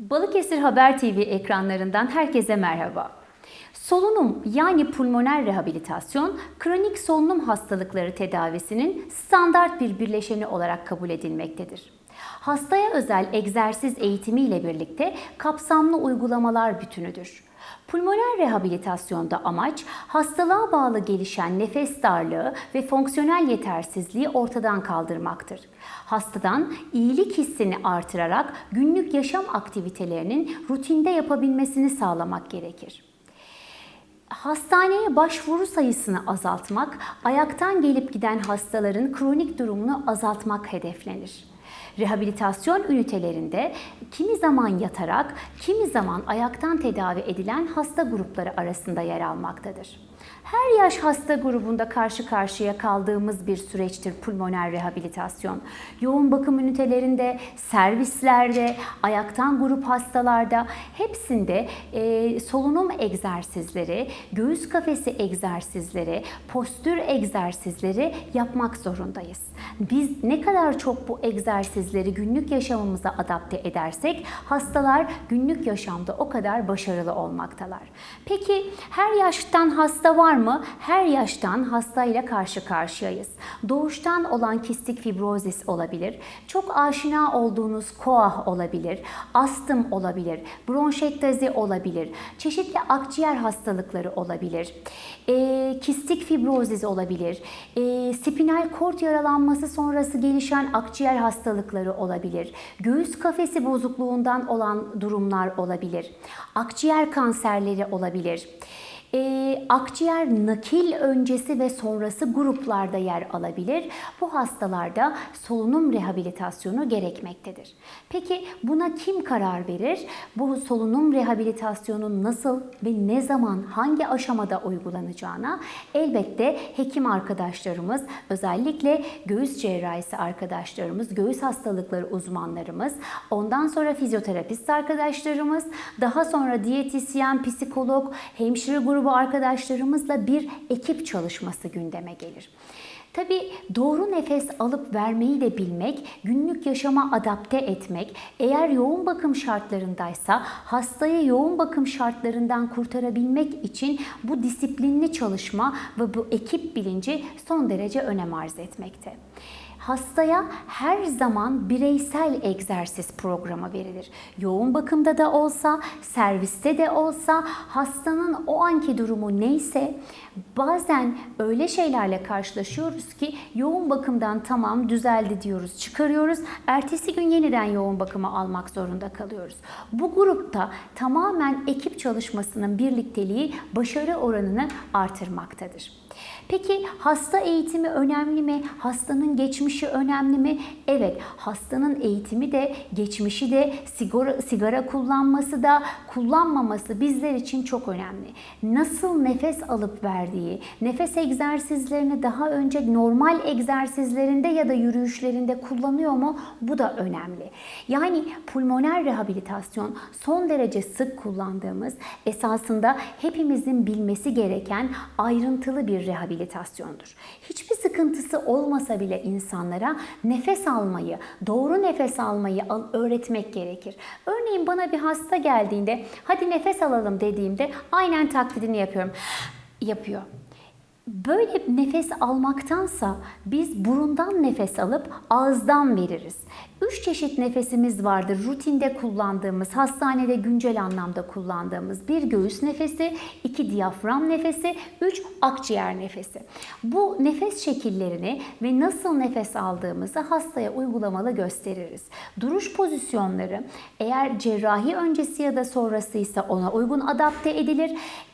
Balıkesir Haber TV ekranlarından herkese merhaba. Solunum yani pulmoner rehabilitasyon, kronik solunum hastalıkları tedavisinin standart bir birleşeni olarak kabul edilmektedir. Hastaya özel egzersiz eğitimi ile birlikte kapsamlı uygulamalar bütünüdür. Pulmoner rehabilitasyonda amaç hastalığa bağlı gelişen nefes darlığı ve fonksiyonel yetersizliği ortadan kaldırmaktır. Hastadan iyilik hissini artırarak günlük yaşam aktivitelerinin rutinde yapabilmesini sağlamak gerekir. Hastaneye başvuru sayısını azaltmak, ayaktan gelip giden hastaların kronik durumunu azaltmak hedeflenir. Rehabilitasyon ünitelerinde kimi zaman yatarak, kimi zaman ayaktan tedavi edilen hasta grupları arasında yer almaktadır. Her yaş hasta grubunda karşı karşıya kaldığımız bir süreçtir pulmoner rehabilitasyon. Yoğun bakım ünitelerinde, servislerde, ayaktan grup hastalarda hepsinde e, solunum egzersizleri, göğüs kafesi egzersizleri, postür egzersizleri yapmak zorundayız. Biz ne kadar çok bu egzersizleri günlük yaşamımıza adapte edersek hastalar günlük yaşamda o kadar başarılı olmaktalar. Peki her yaştan hasta var mı? Her yaştan hastayla karşı karşıyayız. Doğuştan olan kistik fibrozis olabilir. Çok aşina olduğunuz koah olabilir. Astım olabilir. Bronşektazi olabilir. Çeşitli akciğer hastalıkları olabilir. E, kistik fibrozis olabilir. E, spinal kort yaralanması sonrası gelişen akciğer hastalıkları olabilir. Göğüs kafesi bozukluğundan olan durumlar olabilir. Akciğer kanserleri olabilir. E, akciğer nakil öncesi ve sonrası gruplarda yer alabilir. Bu hastalarda solunum rehabilitasyonu gerekmektedir. Peki buna kim karar verir? Bu solunum rehabilitasyonun nasıl ve ne zaman hangi aşamada uygulanacağına elbette hekim arkadaşlarımız, özellikle göğüs cerrahisi arkadaşlarımız, göğüs hastalıkları uzmanlarımız, ondan sonra fizyoterapist arkadaşlarımız, daha sonra diyetisyen, psikolog, hemşire grubu arkadaşlarımızla bir ekip çalışması gündeme gelir. Tabii doğru nefes alıp vermeyi de bilmek, günlük yaşama adapte etmek, eğer yoğun bakım şartlarındaysa hastayı yoğun bakım şartlarından kurtarabilmek için bu disiplinli çalışma ve bu ekip bilinci son derece önem arz etmekte. Hastaya her zaman bireysel egzersiz programı verilir. Yoğun bakımda da olsa, serviste de olsa hastanın o anki durumu neyse bazen öyle şeylerle karşılaşıyoruz ki yoğun bakımdan tamam düzeldi diyoruz, çıkarıyoruz. Ertesi gün yeniden yoğun bakıma almak zorunda kalıyoruz. Bu grupta tamamen ekip çalışmasının birlikteliği başarı oranını artırmaktadır. Peki hasta eğitimi önemli mi? Hastanın geçmişi önemli mi? Evet, hastanın eğitimi de, geçmişi de, sigara, sigara kullanması da, kullanmaması bizler için çok önemli. Nasıl nefes alıp verdiği, nefes egzersizlerini daha önce normal egzersizlerinde ya da yürüyüşlerinde kullanıyor mu? Bu da önemli. Yani pulmoner rehabilitasyon son derece sık kullandığımız, esasında hepimizin bilmesi gereken ayrıntılı bir rehabilitasyondur. Hiçbir sıkıntısı olmasa bile insanlara nefes almayı, doğru nefes almayı öğretmek gerekir. Örneğin bana bir hasta geldiğinde hadi nefes alalım dediğimde aynen taklidini yapıyorum. Yapıyor. Böyle nefes almaktansa biz burundan nefes alıp ağızdan veririz. Üç çeşit nefesimiz vardır. Rutinde kullandığımız, hastanede güncel anlamda kullandığımız bir göğüs nefesi, iki diyafram nefesi, üç akciğer nefesi. Bu nefes şekillerini ve nasıl nefes aldığımızı hastaya uygulamalı gösteririz. Duruş pozisyonları eğer cerrahi öncesi ya da sonrasıysa ona uygun adapte edilir.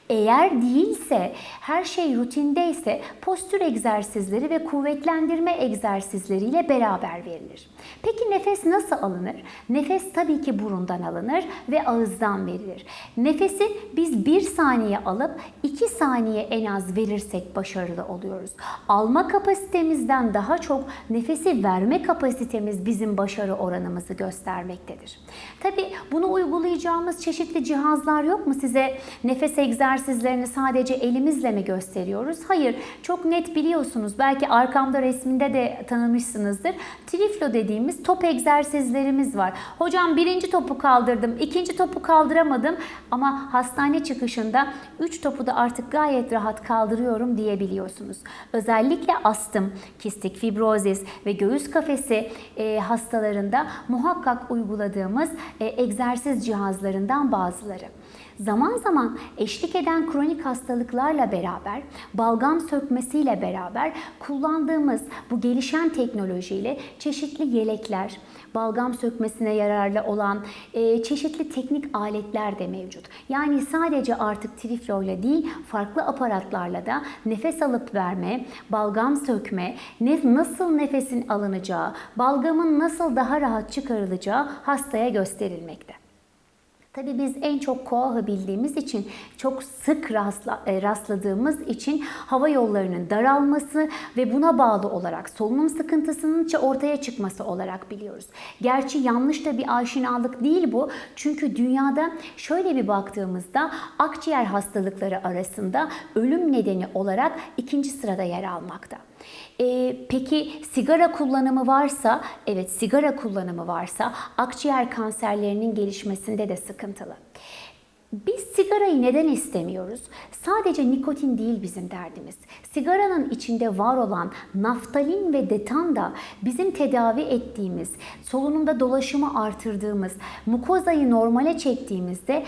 Eğer değilse, her şey rutindeyse postür egzersizleri ve kuvvetlendirme egzersizleriyle beraber verilir. Peki nefes nasıl alınır? Nefes tabii ki burundan alınır ve ağızdan verilir. Nefesi biz bir saniye alıp iki saniye en az verirsek başarılı oluyoruz. Alma kapasitemizden daha çok nefesi verme kapasitemiz bizim başarı oranımızı göstermektedir. Tabii bunu uygulayacağımız çeşitli cihazlar yok mu size nefes egzersizleri egzersizlerini sadece elimizle mi gösteriyoruz? Hayır, çok net biliyorsunuz. Belki arkamda resminde de tanımışsınızdır. Triflo dediğimiz top egzersizlerimiz var. Hocam birinci topu kaldırdım, ikinci topu kaldıramadım ama hastane çıkışında üç topu da artık gayet rahat kaldırıyorum diyebiliyorsunuz. Özellikle astım, kistik fibrozis ve göğüs kafesi e, hastalarında muhakkak uyguladığımız e, egzersiz cihazlarından bazıları. Zaman zaman eşlik eden kronik hastalıklarla beraber, balgam sökmesiyle beraber kullandığımız bu gelişen teknolojiyle çeşitli yelekler, balgam sökmesine yararlı olan e, çeşitli teknik aletler de mevcut. Yani sadece artık triflo ile değil, farklı aparatlarla da nefes alıp verme, balgam sökme, ne, nasıl nefesin alınacağı, balgamın nasıl daha rahat çıkarılacağı hastaya gösterilmekte. Tabii biz en çok koahı bildiğimiz için, çok sık rastla, e, rastladığımız için hava yollarının daralması ve buna bağlı olarak solunum sıkıntısının ortaya çıkması olarak biliyoruz. Gerçi yanlış da bir aşinalık değil bu. Çünkü dünyada şöyle bir baktığımızda akciğer hastalıkları arasında ölüm nedeni olarak ikinci sırada yer almakta. Ee, peki sigara kullanımı varsa, evet sigara kullanımı varsa akciğer kanserlerinin gelişmesinde de sıkıntılı. Biz sigarayı neden istemiyoruz? Sadece nikotin değil bizim derdimiz. Sigaranın içinde var olan naftalin ve detan da bizim tedavi ettiğimiz, solunumda dolaşımı artırdığımız, mukozayı normale çektiğimizde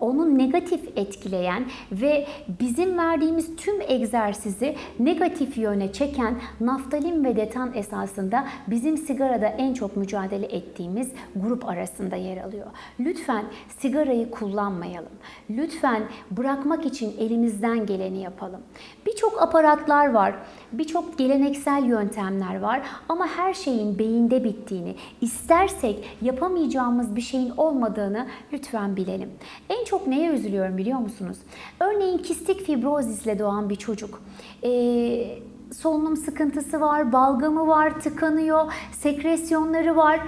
onu negatif etkileyen ve bizim verdiğimiz tüm egzersizi negatif yöne çeken naftalin ve detan esasında bizim sigarada en çok mücadele ettiğimiz grup arasında yer alıyor. Lütfen sigarayı kullanmayalım. Lütfen bırakmak için elimizden geleni yapalım. Birçok aparatlar var, birçok geleneksel yöntemler var ama her şeyin beyinde bittiğini, istersek yapamayacağımız bir şeyin olmadığını lütfen bilelim. En çok neye üzülüyorum biliyor musunuz? Örneğin kistik fibrozisle doğan bir çocuk. Ee, solunum sıkıntısı var, balgamı var, tıkanıyor, sekresyonları var.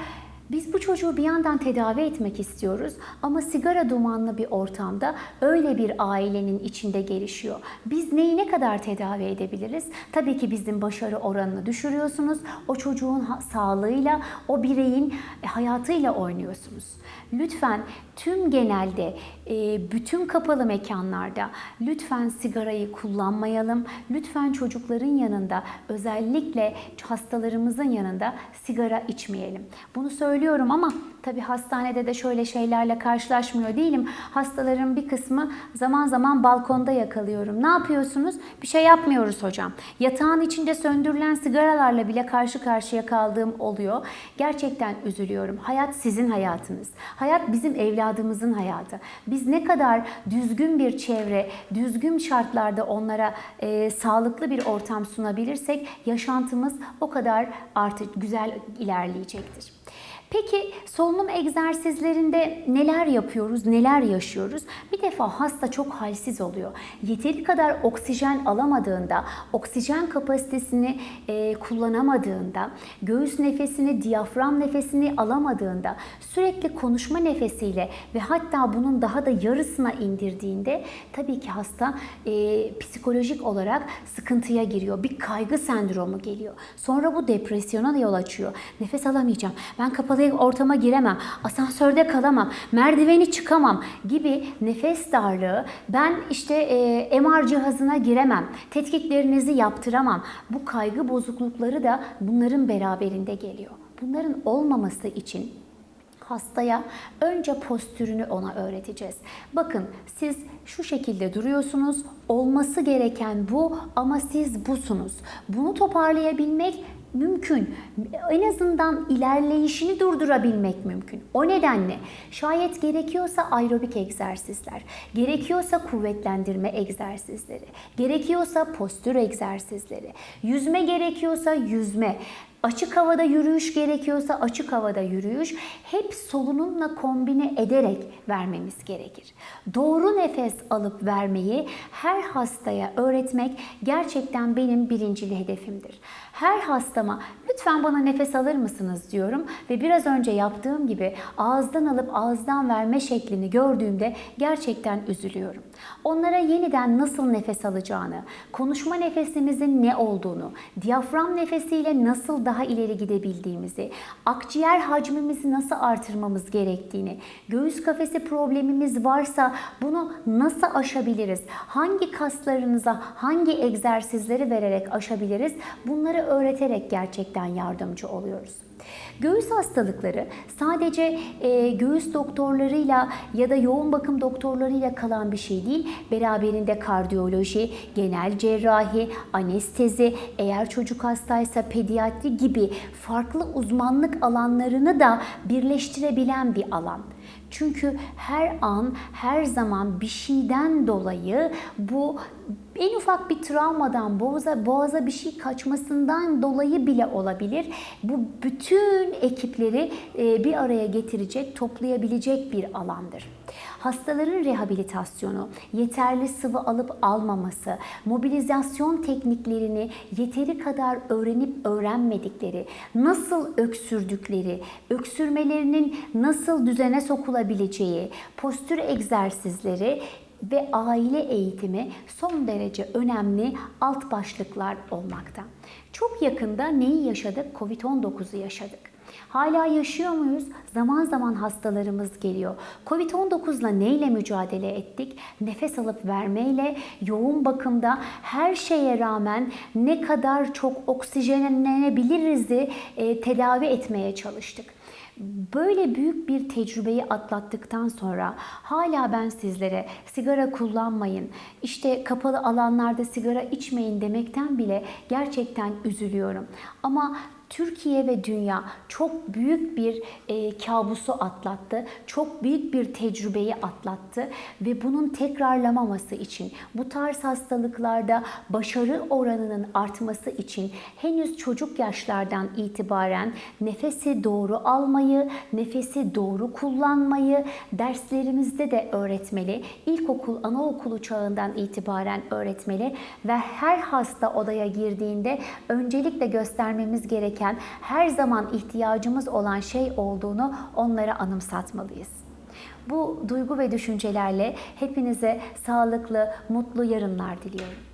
Biz bu çocuğu bir yandan tedavi etmek istiyoruz ama sigara dumanlı bir ortamda öyle bir ailenin içinde gelişiyor. Biz neyi ne kadar tedavi edebiliriz? Tabii ki bizim başarı oranını düşürüyorsunuz. O çocuğun sağlığıyla, o bireyin e, hayatıyla oynuyorsunuz. Lütfen tüm genelde e, bütün kapalı mekanlarda lütfen sigarayı kullanmayalım. Lütfen çocukların yanında özellikle hastalarımızın yanında sigara içmeyelim. Bunu söylüyorum ama tabi hastanede de şöyle şeylerle karşılaşmıyor değilim. Hastaların bir kısmı zaman zaman balkonda yakalıyorum. Ne yapıyorsunuz? Bir şey yapmıyoruz hocam. Yatağın içinde söndürülen sigaralarla bile karşı karşıya kaldığım oluyor. Gerçekten üzülüyorum. Hayat sizin hayatınız. Hayat bizim evladımızın hayatı. Biz ne kadar düzgün bir çevre, düzgün şartlarda onlara e, sağlıklı bir ortam sunabilirsek yaşantımız o kadar artık güzel ilerleyecektir. Peki solunum egzersizlerinde neler yapıyoruz, neler yaşıyoruz? Bir defa hasta çok halsiz oluyor. Yeteri kadar oksijen alamadığında, oksijen kapasitesini e, kullanamadığında, göğüs nefesini, diyafram nefesini alamadığında, sürekli konuşma nefesiyle ve hatta bunun daha da yarısına indirdiğinde tabii ki hasta e, psikolojik olarak sıkıntıya giriyor. Bir kaygı sendromu geliyor. Sonra bu depresyona yol açıyor. Nefes alamayacağım. Ben kapalı ortama giremem, asansörde kalamam, merdiveni çıkamam gibi nefes darlığı, ben işte e, MR cihazına giremem, tetkiklerinizi yaptıramam. Bu kaygı bozuklukları da bunların beraberinde geliyor. Bunların olmaması için hastaya önce postürünü ona öğreteceğiz. Bakın siz şu şekilde duruyorsunuz. Olması gereken bu ama siz busunuz. Bunu toparlayabilmek mümkün. En azından ilerleyişini durdurabilmek mümkün. O nedenle şayet gerekiyorsa aerobik egzersizler, gerekiyorsa kuvvetlendirme egzersizleri, gerekiyorsa postür egzersizleri, yüzme gerekiyorsa yüzme, Açık havada yürüyüş gerekiyorsa açık havada yürüyüş hep solunumla kombine ederek vermemiz gerekir. Doğru nefes alıp vermeyi her hastaya öğretmek gerçekten benim birincili hedefimdir. Her hastama lütfen bana nefes alır mısınız diyorum ve biraz önce yaptığım gibi ağızdan alıp ağızdan verme şeklini gördüğümde gerçekten üzülüyorum. Onlara yeniden nasıl nefes alacağını, konuşma nefesimizin ne olduğunu, diyafram nefesiyle nasıl daha ileri gidebildiğimizi, akciğer hacmimizi nasıl artırmamız gerektiğini, göğüs kafesi problemimiz varsa bunu nasıl aşabiliriz, hangi kaslarınıza hangi egzersizleri vererek aşabiliriz bunları öğreterek gerçekten yardımcı oluyoruz. Göğüs hastalıkları sadece e, göğüs doktorlarıyla ya da yoğun bakım doktorlarıyla kalan bir şey değil. Beraberinde kardiyoloji, genel cerrahi, anestezi, eğer çocuk hastaysa pediatri gibi farklı uzmanlık alanlarını da birleştirebilen bir alan. Çünkü her an, her zaman bir şeyden dolayı bu en ufak bir travmadan, boğaza, boğaza bir şey kaçmasından dolayı bile olabilir. Bu bütün ekipleri e, bir araya getirecek, toplayabilecek bir alandır. Hastaların rehabilitasyonu, yeterli sıvı alıp almaması, mobilizasyon tekniklerini yeteri kadar öğrenip öğrenmedikleri, nasıl öksürdükleri, öksürmelerinin nasıl düzene sokulabileceği, postür egzersizleri ve aile eğitimi son derece önemli alt başlıklar olmakta. Çok yakında neyi yaşadık? Covid-19'u yaşadık. Hala yaşıyor muyuz? Zaman zaman hastalarımız geliyor. Covid-19 ile neyle mücadele ettik? Nefes alıp vermeyle, yoğun bakımda her şeye rağmen ne kadar çok oksijenlenebiliriz'i e, tedavi etmeye çalıştık. Böyle büyük bir tecrübeyi atlattıktan sonra hala ben sizlere sigara kullanmayın, işte kapalı alanlarda sigara içmeyin demekten bile gerçekten üzülüyorum. Ama Türkiye ve dünya çok büyük bir e, kabusu atlattı. Çok büyük bir tecrübeyi atlattı ve bunun tekrarlamaması için bu tarz hastalıklarda başarı oranının artması için henüz çocuk yaşlardan itibaren nefesi doğru almayı, nefesi doğru kullanmayı derslerimizde de öğretmeli. İlkokul, anaokulu çağından itibaren öğretmeli ve her hasta odaya girdiğinde öncelikle göstermemiz gereken her zaman ihtiyacımız olan şey olduğunu onlara anımsatmalıyız. Bu duygu ve düşüncelerle hepinize sağlıklı, mutlu yarınlar diliyorum.